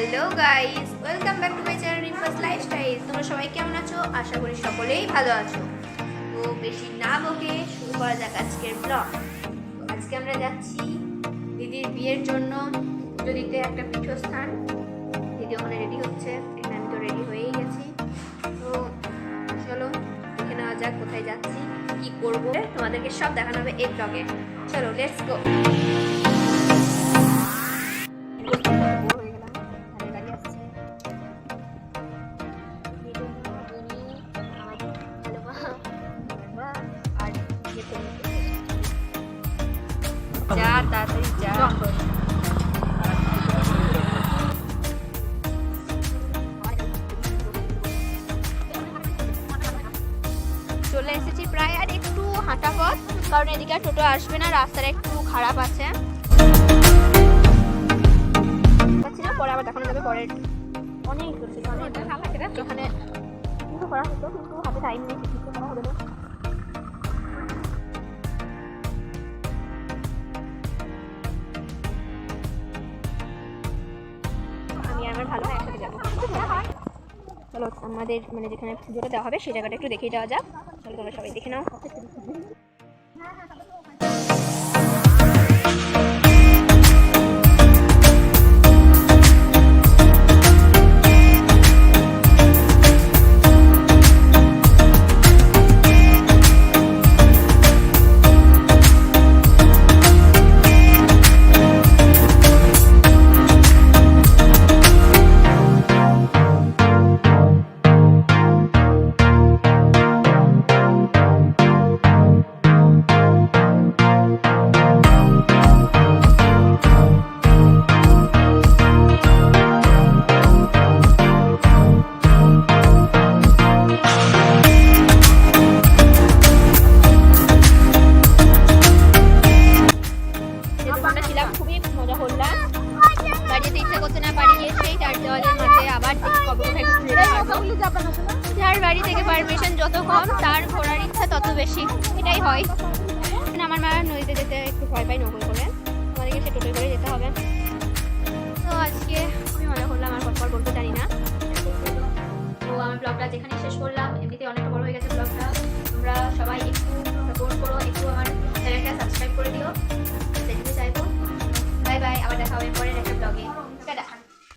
Hello guys, welcome back to my channel Rimpa's lifestyle. তোমরা সবাই কেমন আছো? আশা করি সকলেই ভালো আছো। তো বেশি না বকে শুরু করা যাক আজকের ব্লগ আজকে আমরা যাচ্ছি দিদির বিয়ের জন্য পুজো দিতে একটা পীঠস্থান। দিদি ওখানে রেডি হচ্ছে এখানে আমি তো রেডি হয়েই গেছি। তো চলো, দেখে নেওয়া যাক কোথায় যাচ্ছি, কি করব। তোমাদেরকে সব দেখানো হবে এই ব্লগে চলো লেটস গো যা তাড়াতাড়ি যা চলে এসেছি প্রায় আর একটু হাঁটা পথ, কারণ এদিকে টোটো আসবে না রাস্তাটা একটু খারাপ আছে না, পরে আবার দেখানো যাবে পরের অনেক দূর থেকে অনেক। এখানে করা হতো, কিন্তু হাতে টাইম নেই কিছু করা হবে না চলো আমাদের মানে যেখানে পুজোটা দেওয়া হবে, সেই জায়গাটা একটু দেখিয়ে দেওয়া যাক। চলো তোমরা সবাই দেখে নাও। করছে না গিয়ে সেই চার দেওয়ালের মাঝে আবার যার বাড়ি থেকে পারমিশন যত কম তার ঘোরার ইচ্ছা তত বেশি। এটাই হয়। মানে আমার মা নদীতে যেতে একটু ভয় পাই নকল করে। আমাদেরকে সে টোটোয় করে যেতে হবে। তো আজকে খুবই মজা করলাম আর পর বলতে জানি না। তো আমার ব্লগটা যেখানে শেষ করলাম এমনিতে অনেকটা বড় হয়ে গেছে ব্লগটা। তোমরা সবাই একটু সাপোর্ট করো একটু আমার চ্যানেলটা সাবস্ক্রাইব করে দিও। সেটাই চাইব। বাই বাই আবার দেখা হবে পরের একটা ব্লগে